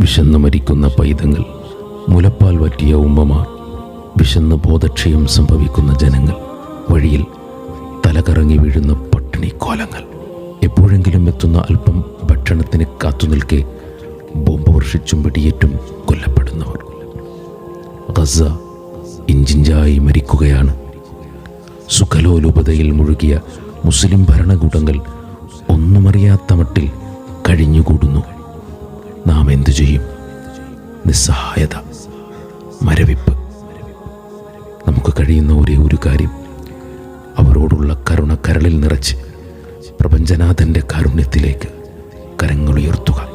വിശന്ന് മരിക്കുന്ന പൈതങ്ങൾ മുലപ്പാൽ വറ്റിയ ഉമ്മമാർ വിശന്ന് ബോധക്ഷയം സംഭവിക്കുന്ന ജനങ്ങൾ വഴിയിൽ തലകറങ്ങി വീഴുന്ന പട്ടിണി കോലങ്ങൾ. എപ്പോഴെങ്കിലും എത്തുന്ന അല്പം ഭക്ഷണത്തിന് കാത്തുനിൽക്കെ ബോംബ് വർഷിച്ചും വെടിയേറ്റും കൊല്ലപ്പെടുന്നവർ. ഗസ ഇഞ്ചിഞ്ചായി മരിക്കുകയാണ്. സുഖലോലുപതയിൽ മുഴുകിയ മുസ്ലിം ഭരണകൂടങ്ങൾ ഒന്നുമറിയാത്ത മട്ടിൽ കഴിഞ്ഞുകൂടുന്നു. നാം എന്തു ചെയ്യും? നിസ്സഹായത മരവിപ്പ്. നമുക്ക് കഴിയുന്ന ഒരേ ഒരു കാര്യം അവരോടുള്ള കരുണ കരളിൽ നിറച്ച് പ്രപഞ്ചനാഥന്റെ കാരുണ്യത്തിലേക്ക് കരങ്ങളുയർത്തുക.